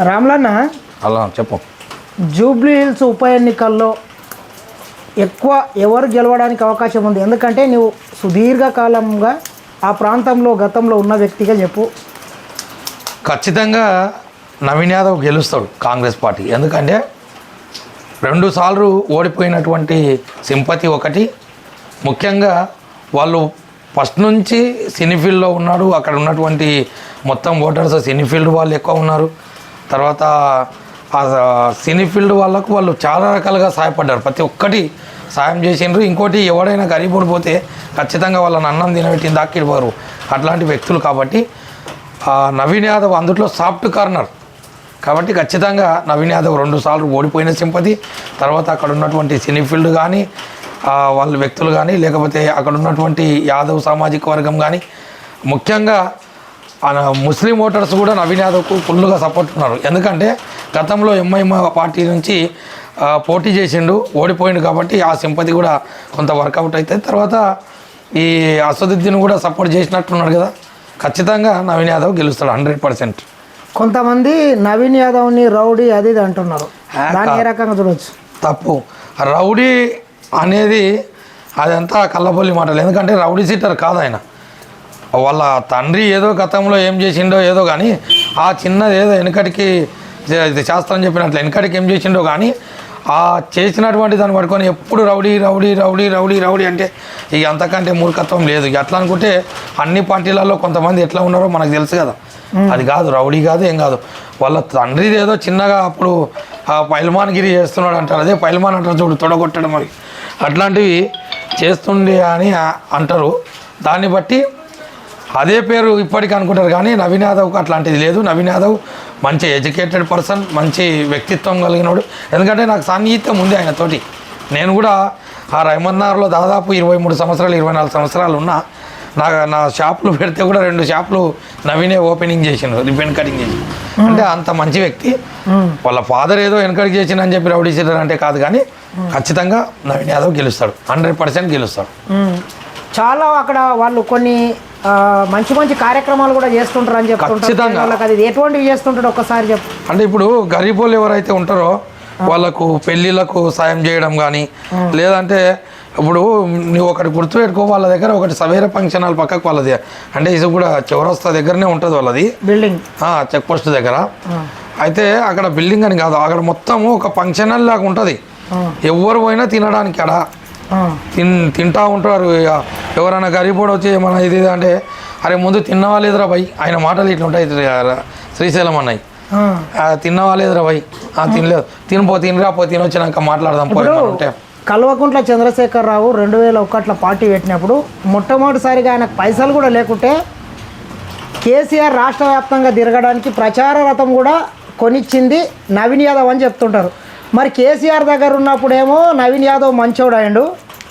రామ్లన్న అలా చెప్పు. Jubilee hills ఉప ఎన్నికల్లో ఎక్కువ ఎవరు గెలవడానికి అవకాశం ఉంది? ఎందుకంటే నువ్వు సుదీర్ఘకాలంగా ఆ ప్రాంతంలో గతంలో ఉన్న వ్యక్తిగా చెప్పు. ఖచ్చితంగా నవీన్ యాదవ్ గెలుస్తాడు కాంగ్రెస్ పార్టీ. ఎందుకంటే రెండు సార్లు ఓడిపోయినటువంటి సింపతి ఒకటి. ముఖ్యంగా వాళ్ళు ఫస్ట్ నుంచి సినీ ఫీల్డ్లో ఉన్నాడు. అక్కడ ఉన్నటువంటి మొత్తం ఓటర్స్ సినీ ఫీల్డ్ వాళ్ళు ఎక్కువ ఉన్నారు. తర్వాత ఆ సినీ ఫీల్డ్ వాళ్ళకు వాళ్ళు చాలా రకాలుగా సహాయపడ్డారు. ప్రతి ఒక్కటి సాయం చేసిండ్రు. ఇంకోటి ఎవడైనా గరీబుడు పోతే ఖచ్చితంగా వాళ్ళని అన్నం తినబెట్టిన దాక్కిడిపోరు అట్లాంటి వ్యక్తులు కాబట్టి నవీన్ యాదవ్ అందుట్లో సాఫ్ట్ కార్నర్. కాబట్టి ఖచ్చితంగా నవీన్ యాదవ్ రెండు సార్లు ఓడిపోయిన సింపతి తర్వాత అక్కడ ఉన్నటువంటి సినీ ఫీల్డ్ కానీ వాళ్ళ వ్యక్తులు కానీ లేకపోతే అక్కడ ఉన్నటువంటి యాదవ్ సామాజిక వర్గం కానీ ముఖ్యంగా ముస్లిం ఓటర్స్ కూడా నవీన్ యాదవ్కు ఫుల్గా సపోర్ట్ ఉన్నారు. ఎందుకంటే గతంలో ఎంఐఎం పార్టీ నుంచి పోటీ చేసిండు ఓడిపోయిండు కాబట్టి ఆ సింపతి కూడా కొంత వర్కౌట్ అవుతుంది తర్వాత ఈ అసదుద్దీన్ కూడా సపోర్ట్ చేసినట్టున్నాడు కదా. ఖచ్చితంగా నవీన్ యాదవ్ గెలుస్తాడు హండ్రెడ్ పర్సెంట్. కొంతమంది నవీన్ యాదవ్ని రౌడీ అది ఇది అంటున్నారు. దాన్ని ఏ రకంగా చూడొచ్చు? తప్పు. రౌడీ అనేది అదంతా కళ్ళబొల్లి మాటలు. ఎందుకంటే రౌడీ సీటర్ కాదు ఆయన. వాళ్ళ తండ్రి ఏదో గతంలో ఏం చేసిండో ఏదో కానీ ఆ చిన్నది ఏదో వెనకటికి శాస్త్రం చెప్పినట్లు వెనకటికి ఏం చేసిండో కానీ ఆ చేసినటువంటి దాన్ని పట్టుకొని ఎప్పుడు rowdy rowdy rowdy rowdy rowdy అంటే ఇక అంతకంటే మూర్ఖత్వం లేదు. ఇక అట్లా అనుకుంటే అన్ని పార్టీలలో కొంతమంది ఎట్లా ఉన్నారో మనకు తెలుసు కదా. అది కాదు రౌడీ కాదు ఏం కాదు. వాళ్ళ తండ్రిది ఏదో చిన్నగా అప్పుడు ఆ పైల్మాన్గిరి చేస్తున్నాడు అంటారు. అదే పైల్మాన్ అంటారు చూడు తొడగొట్టడం మరి. అట్లాంటివి చేస్తుండే అని అంటారు. దాన్ని బట్టి అదే పేరు ఇప్పటికీ అనుకుంటారు కానీ నవీన్ యాదవ్కి అట్లాంటిది లేదు. నవీన్ యాదవ్ మంచి ఎడ్యుకేటెడ్ పర్సన్ మంచి వ్యక్తిత్వం కలిగినోడు. ఎందుకంటే నాకు సాన్నిహిత్యం ఉంది ఆయనతోటి. నేను కూడా ఆ రహమన్నార్లో దాదాపు ఇరవై మూడు సంవత్సరాలు ఇరవై నాలుగు సంవత్సరాలు ఉన్నా. నా నా షాపులు పెడితే కూడా రెండు షాపులు నవీనే ఓపెనింగ్ చేసిండు రిబన్ కటింగ్ చేసి. అంటే అంత మంచి వ్యక్తి. వాళ్ళ ఫాదర్ ఏదో ఎన్కరేజ్ చేసిందని చెప్పి రౌడీ సీటర్ అంటే కాదు కానీ ఖచ్చితంగా నవీన్ యాదవ్ గెలుస్తాడు. హండ్రెడ్ పర్సెంట్ గెలుస్తాడు. చాలా అక్కడ వాళ్ళు కొన్ని మంచి మంచి కార్యక్రమాలు కూడా చేస్తుంటారు అని చెప్తుంటారు. వాళ్ళకి అది ఎటువంటివి చేస్తుంటాడు ఒక్కసారి చెప్పు. అంటే ఇప్పుడు గరీబోళ్ళు ఎవరైతే ఉంటారో వాళ్ళకు పెళ్ళిళ్ళకు సాయం చేయడం కానీ లేదంటే ఇప్పుడు నువ్వు ఒకటి గుర్తుపెట్టుకో వాళ్ళ దగ్గర ఒకటి సవేర ఫంక్షన్ హాల్ పక్కకు వాళ్ళది. అంటే ఇది కూడా చౌరస్తా దగ్గరనే ఉంటుంది వాళ్ళది. బిల్డింగ్. చెక్ పోస్ట్ దగ్గర. అయితే అక్కడ బిల్డింగ్ అని కాదు అక్కడ మొత్తము ఒక ఫంక్షన్ హాల్ లాగా ఉంటుంది. ఎవరు పోయినా తినడానికి అక్కడ తిన్ తింటా ఉంటారు. ఇక ఎవరైనా గరీబోడు వచ్చి మన ఇది అంటే అరే ముందు తిన్నవా లేదురా భయ్? ఆయన మాటలు ఇట్లా ఉంటాయి శ్రీశైలం అన్నాయి ఆ, తిన్నవా లేదురా భయ్? ఆ, తినలేదు. తినిపో తినరా పో తినొచ్చినాక మాట్లాడదాం పోయి కల్వకుంట్ల చంద్రశేఖరరావు రెండు వేల ఒకట్ల పార్టీ పెట్టినప్పుడు మొట్టమొదటిసారిగా ఆయనకు పైసలు కూడా లేకుంటే కేసీఆర్ రాష్ట్ర వ్యాప్తంగా తిరగడానికి ప్రచార రథం కూడా కొనిచ్చింది నవీన్ యాదవ్ అని చెప్తుంటారు. మరి కేసీఆర్ దగ్గర ఉన్నప్పుడేమో నవీన్ యాదవ్ మంచోడు అయ్యిండు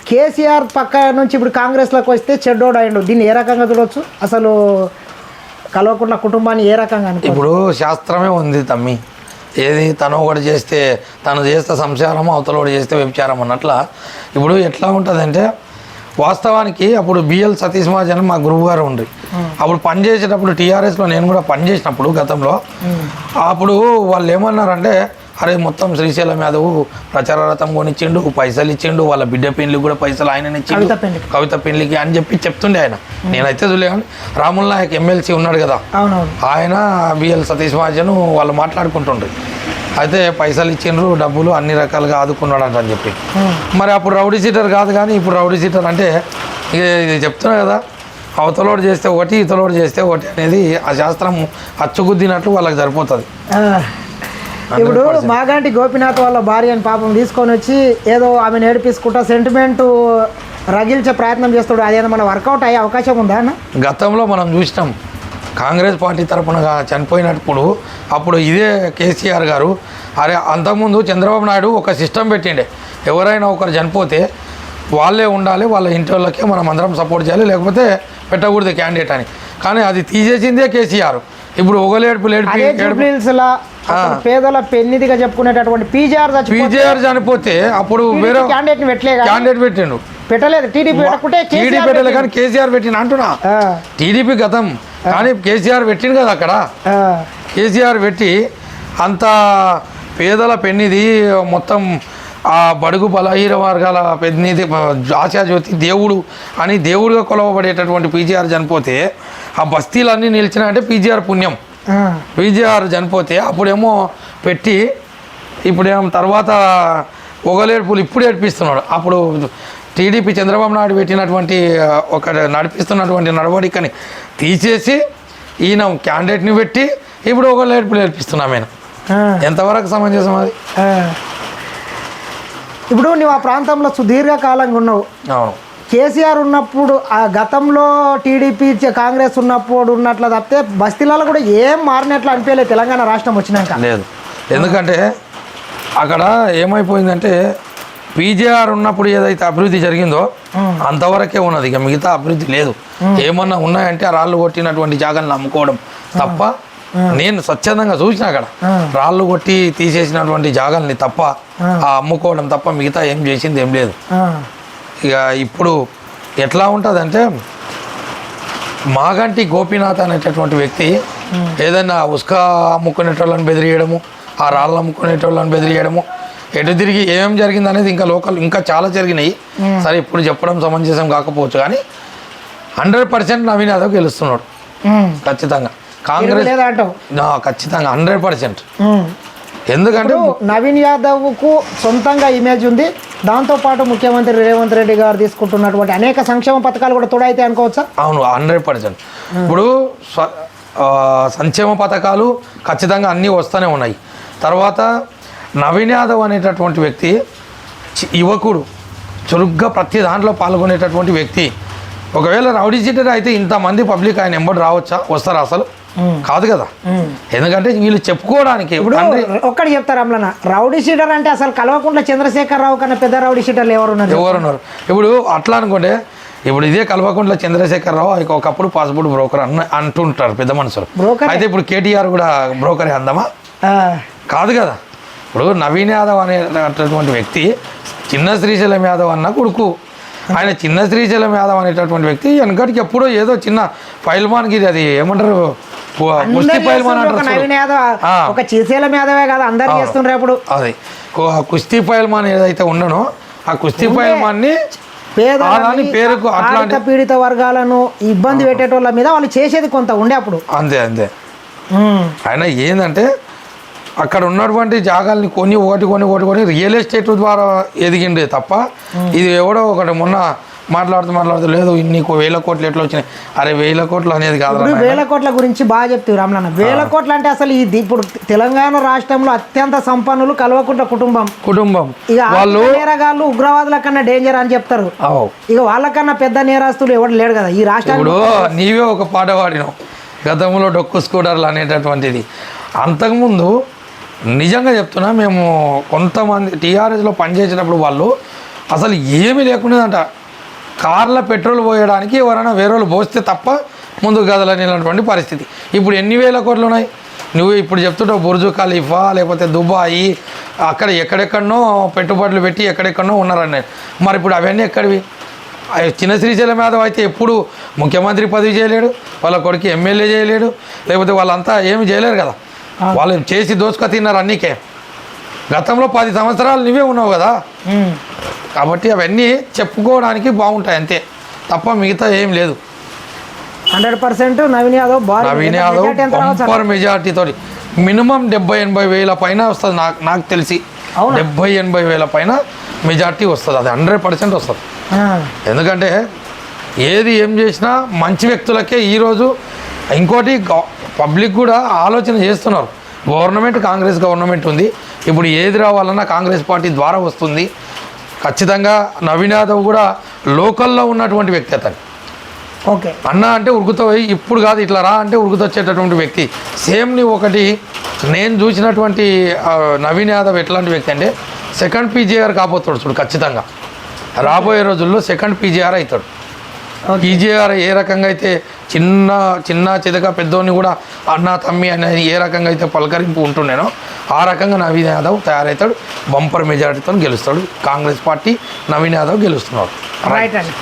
కేసీఆర్ పక్క నుంచి ఇప్పుడు కాంగ్రెస్లోకి వస్తే చెడ్డోడు అయ్యిండు దీన్ని ఏ రకంగా చూడొచ్చు? అసలు కల్వకుంట్ల కుటుంబాన్ని ఏ రకంగా ఇప్పుడు శాస్త్రమే ఉంది తమ్మి. ఏది తను ఒకటి చేస్తే తను చేస్తే సంసారం అవతల ఒకటి చేస్తే వ్యభిచారం అన్నట్ల. ఇప్పుడు ఎట్లా ఉంటుందంటే వాస్తవానికి అప్పుడు బిఎల్ సతీష్ మహాజన్ మా గురువు గారు ఉండ్రి. అప్పుడు పని చేసేటప్పుడు టీఆర్ఎస్లో నేను కూడా పని చేసినప్పుడు గతంలో అప్పుడు వాళ్ళు ఏమన్నారంటే అరే మొత్తం శ్రీశైలం యాదవ్ ప్రచార రథం కొనిచ్చిండు పైసలు ఇచ్చిండు వాళ్ళ బిడ్డ పెళ్ళికి కూడా పైసలు ఆయన ఇచ్చిండు. కవిత పెళ్ళికి. అని చెప్పి చెప్తుండే ఆయన. నేనైతే చూడలే కానీ రాముల్ నాయక్ ఎమ్మెల్సీ ఉన్నాడు కదా. ఆయన బిఎల్ సతీష్ మహాజన్ వాళ్ళు మాట్లాడుకుంటుండ్రు. అయితే పైసలు ఇచ్చిండ్రు డబ్బులు అన్ని రకాలుగా ఆదుకున్నాడంట అని చెప్పి. మరి అప్పుడు రౌడీ సీటర్ కాదు కానీ ఇప్పుడు రౌడీ సీటర్ అంటే ఇది చెప్తున్నా కదా అవతలోడు చేస్తే ఒకటి ఇతలోడు చేస్తే ఒకటి అనేది ఆ శాస్త్రం అచ్చుగుద్దినట్లు వాళ్ళకి సరిపోతుంది. ఇప్పుడు మాగాంటి గోపినాథ్ వాళ్ళ భార్యని పాపం తీసుకొని వచ్చి ఏదో ఆమెను ఏడిపించుకుంటా సెంటిమెంట్ రగిల్చే ప్రయత్నం చేస్తాడు. అదేదో మన వర్కౌట్ అయ్యే అవకాశం ఉందా అన్న? గతంలో మనం చూసినాం. కాంగ్రెస్ పార్టీ తరపున చనిపోయినప్పుడు అప్పుడు ఇదే కేసీఆర్ గారు అరే అంతకుముందు చంద్రబాబు నాయుడు ఒక సిస్టమ్ పెట్టిండే. ఎవరైనా ఒకరు చనిపోతే వాళ్ళే ఉండాలి వాళ్ళ ఇంటి వాళ్ళకే మనం అందరం సపోర్ట్ చేయాలి లేకపోతే పెట్టకూడదు క్యాండిడేట్ అని. కానీ అది తీసేసిందే కేసీఆర్. ఇప్పుడు ఒకలేడుపు లేడిపి అదే జూబ్లీహిల్స్ లా అసలు పేదల పెన్నిదిగా చెప్పుకునేటటువంటి పీజీఆర్ పీజేఆర్ చనిపోతే అప్పుడు వేరే క్యాండిడేట్. క్యాండిడేట్ పెట్టిండు. పెట్టలేదు. టీడీపీ పెట్టకుంటే టీడీపీ కేసీఆర్ పెట్టలే పెట్టిండు. కానీ కేసీఆర్ పెట్టిన అంటున్నా. టీడీపీ గతం. కానీ కేసీఆర్ పెట్టిండు కదా అక్కడ. కేసీఆర్ పెట్టి అంత పేదల పెన్నిది మొత్తం ఆ బడుగు బలహీన వర్గాల పెన్నిది ఆశాజ్యోతి దేవుడు అని దేవుడిగా కొలవబడేటటువంటి పీజీఆర్ చనిపోతే ఆ బస్తీలన్నీ నిలిచినాయంటే పీజీఆర్ పుణ్యం. పీజీఆర్ చనిపోతే అప్పుడేమో పెట్టి ఇప్పుడేమో తర్వాత ఒగలేడుపులు ఇప్పుడు ఏడిపిస్తున్నాడు. అప్పుడు టీడీపీ చంద్రబాబు నాయుడు పెట్టినటువంటి ఒక నడిపిస్తున్నటువంటి నడవడికని తీసేసి ఈయన క్యాండిడేట్ని పెట్టి ఇప్పుడు ఒగలేడుపులు ఏడిపిస్తున్నాం ఆయన ఎంతవరకు సమంజసం అది. ఇప్పుడు నువ్వు ఆ ప్రాంతంలో సుదీర్ఘకాలంగా ఉన్నావు. అవును. కేసీఆర్ ఉన్నప్పుడు ఆ గతంలో టీడీపీ కాంగ్రెస్ ఉన్నప్పుడు ఉన్నట్లు తప్పితే బస్తీలలో కూడా ఏం మారినట్లు అనిపించలేదు తెలంగాణ రాష్ట్రం వచ్చినాక. లేదు. ఎందుకంటే అక్కడ ఏమైపోయిందంటే పీజేఆర్ ఉన్నప్పుడు ఏదైతే అభివృద్ధి జరిగిందో అంతవరకే ఉన్నది. ఇక మిగతా అభివృద్ధి లేదు. ఏమన్నా ఉన్నాయంటే ఆ రాళ్ళు కొట్టినటువంటి జాగాలను అమ్ముకోవడం తప్ప నేను స్వచ్ఛందంగా చూసిన అక్కడ. రాళ్ళు కొట్టి తీసేసినటువంటి జాగాల్ని తప్ప ఆ. అమ్ముకోవడం తప్ప మిగతా ఏం చేసింది ఏం లేదు. ఇక ఇప్పుడు ఎట్లా ఉంటుందంటే మాగంటి గోపీనాథ్ అనేటటువంటి వ్యక్తి ఏదైనా ఉస్క అమ్ముకునేటోళ్ళని బెదిరియడము ఆ రాళ్ళు అమ్ముకునేటోళ్ళని బెదిరియడము ఎటు తిరిగి ఏం జరిగింది అనేది ఇంకా లోకల్ ఇంకా చాలా జరిగినాయి. సరే ఇప్పుడు చెప్పడం సమంజసం కాకపోవచ్చు కానీ హండ్రెడ్ పర్సెంట్ నవీన్ యాదవ్ గెలుస్తున్నాడు. ఖచ్చితంగా. కాంగ్రెస్ ఖచ్చితంగా హండ్రెడ్ పర్సెంట్. ఎందుకంటే నవీన్ యాదవ్కు సొంతంగా ఇమేజ్ ఉంది. దాంతోపాటు ముఖ్యమంత్రి రేవంత్ రెడ్డి గారు తీసుకుంటున్నటువంటి అనేక సంక్షేమ పథకాలు కూడా తోడైతే అనుకోవచ్చా? అవును హండ్రెడ్ పర్సెంట్. ఇప్పుడు సంక్షేమ పథకాలు ఖచ్చితంగా అన్నీ వస్తూనే ఉన్నాయి. తర్వాత నవీన్ యాదవ్ అనేటటువంటి వ్యక్తి యువకుడు చురుగ్గా ప్రతి దాంట్లో పాల్గొనేటటువంటి వ్యక్తి. ఒకవేళ రౌడీ సీటర్ అయితే ఇంతమంది పబ్లిక్ ఆయన ఎంబడి రావచ్చా? వస్తారా అసలు? కాదు కదా? ఎందుకంటే వీళ్ళు చెప్పుకోవడానికి ఇప్పుడు ఒక్కటి చెప్తారు అమ్లన రౌడీ షీటర్ అంటే అసలు కల్వకుంట్ల చంద్రశేఖర్ రావు కన్నా పెద్ద రౌడీ షీటర్లు ఎవరు ఉన్నారు ఎవరున్నారు? ఇప్పుడు అట్లా అనుకుంటే ఇప్పుడు ఇదే కల్వకుంట్ల చంద్రశేఖరరావు ఆయన ఒకప్పుడు పాస్పోర్ట్ బ్రోకర్ అన్న అంటుంటారు పెద్ద మనుషులు. బ్రోకరే. అయితే ఇప్పుడు కేటీఆర్ కూడా బ్రోకరే అందామా? కాదు కదా? ఇప్పుడు నవీన్ యాదవ్ అనేటటువంటి వ్యక్తి చిన్న శ్రీశైలం యాదవ్ అన్న కొడుకు. ఆయన చిన్న శ్రీశైలం యాదవ్ అనేటటువంటి వ్యక్తి వెనకటికి ఎప్పుడో ఏదో చిన్న పైల్మాన్కి అది ఏమంటారు? కుస్తీ పైల్మాన్ ఒక శ్రీశైలం యాదవే కాదు అందరు చేస్తుండ్రు ఇప్పుడు. అది. కుస్తీ పైల్మాన్ ఏదైతే ఉండనో ఆ కుస్తీ పైల్మాన్ని పేదలని, ఆ పేరుకు అట్లాంటి పీడిత వర్గాలను ఇబ్బంది పెట్టేటోళ్ళ మీద వాళ్ళు చేసేది కొంత ఉండే అప్పుడు. అంతే అంతే. ఆయన ఏంటంటే అక్కడ ఉన్నటువంటి జాగాల్ని కొని ఒకటి కొని ఒకటి కొని రియల్ ఎస్టేట్ ద్వారా ఎదిగిండే తప్ప ఇది ఎవడో ఒకటి మొన్న మాట్లాడుతూ మాట్లాడుతూ లేదు నీకు వేల కోట్లు ఎట్లా వచ్చినాయి? అరే వేల కోట్లు అనేది కాదు వేల కోట్ల గురించి బాగా చెప్తావు రామలన్న వేల కోట్లు అంటే అసలు ఇది ఇప్పుడు తెలంగాణ రాష్ట్రంలో అత్యంత సంపన్నులు కల్వకుంట్ల కుటుంబం. కుటుంబం. ఇక వాళ్ళు నేరగాళ్ళు ఉగ్రవాదుల కన్నా డేంజర్ అని చెప్తారు. ఇక వాళ్ళకన్నా పెద్ద నేరస్తులు ఎవడు లేడు కదా? ఈ ఇప్పుడు నీవే ఒక పాట పాడినావు. గతంలో డొక్కు స్కూటర్లు అనేటటువంటిది. అంతకుముందు నిజంగా చెప్తున్నా మేము కొంతమంది టీఆర్ఎస్లో పనిచేసేటప్పుడు వాళ్ళు అసలు ఏమీ లేకుండేదంట. కార్ల పెట్రోల్ పోయడానికి ఎవరైనా వేరే వాళ్ళు పోస్తే తప్ప ముందు గదలనేటువంటి పరిస్థితి. ఇప్పుడు ఎన్ని వేల కోట్లు ఉన్నాయి? నువ్వు ఇప్పుడు చెప్తుంటావు బుర్జు ఖలీఫా లేకపోతే దుబాయి అక్కడ ఎక్కడెక్కడనో పెట్టుబడులు పెట్టి ఎక్కడెక్కడనో ఉన్నారని. మరి ఇప్పుడు అవన్నీ ఎక్కడివి? చిన్న శ్రీశైలం యాదవ్ అయితే ఎప్పుడు ముఖ్యమంత్రి పదవి చేయలేడు వాళ్ళ కొడుకు ఎమ్మెల్యే చేయలేడు లేకపోతే వాళ్ళంతా ఏమి చేయలేరు కదా. వాళ్ళు చేసి దోసుక తిన్నారు అన్నీకే. గతంలో పది సంవత్సరాలు నువ్వే ఉన్నావు కదా. కాబట్టి అవన్నీ చెప్పుకోవడానికి బాగుంటాయి అంతే. తప్ప మిగతా ఏం లేదు. Hundred percent Naveen Yadav Naveen majority. Yadav? Bumper మెజార్టీతో మినిమం డెబ్బై ఎనభై వేల పైన వస్తుంది నాకు నాకు తెలిసి? డెబ్బై ఎనభై వేల పైన మెజార్టీ వస్తుంది. అది హండ్రెడ్ పర్సెంట్ వస్తుంది. ఎందుకంటే ఏది ఏం చేసినా మంచి వ్యక్తులకే ఈరోజు ఇంకోటి పబ్లిక్ కూడా ఆలోచన చేస్తున్నారు. గవర్నమెంట్ కాంగ్రెస్ గవర్నమెంట్ ఉంది. ఇప్పుడు ఏది రావాలన్నా కాంగ్రెస్ పార్టీ ద్వారా వస్తుంది. ఖచ్చితంగా నవీన్ యాదవ్ కూడా లోకల్లో ఉన్నటువంటి వ్యక్తి అతను. ఓకే. అన్న అంటే ఉరుకుతో ఇప్పుడు కాదు ఇట్లా రా అంటే ఉరుకుతొచ్చేటటువంటి వ్యక్తి. సేమ్ నీ ఒకటి నేను చూసినటువంటి నవీన్ యాదవ్ ఎట్లాంటి వ్యక్తి అంటే సెకండ్ పీజీఆర్ కాబోతాడు చూడు ఖచ్చితంగా. రాబోయే రోజుల్లో సెకండ్ పీజీఆర్ అవుతాడు. పీజీఆర్ ఏ రకంగా అయితే చిన్న చిన్న చితక పెద్దోని కూడా అన్న తమ్మి అనేది ఏ రకంగా అయితే పలకరింపు ఉంటుండేనో ఆ రకంగా నవీన్ యాదవ్ తయారవుతాడు బంపర్ మెజారిటీతో గెలుస్తాడు. కాంగ్రెస్ పార్టీ నవీన్ యాదవ్ గెలుస్తున్నాడు. రైట్ అండి.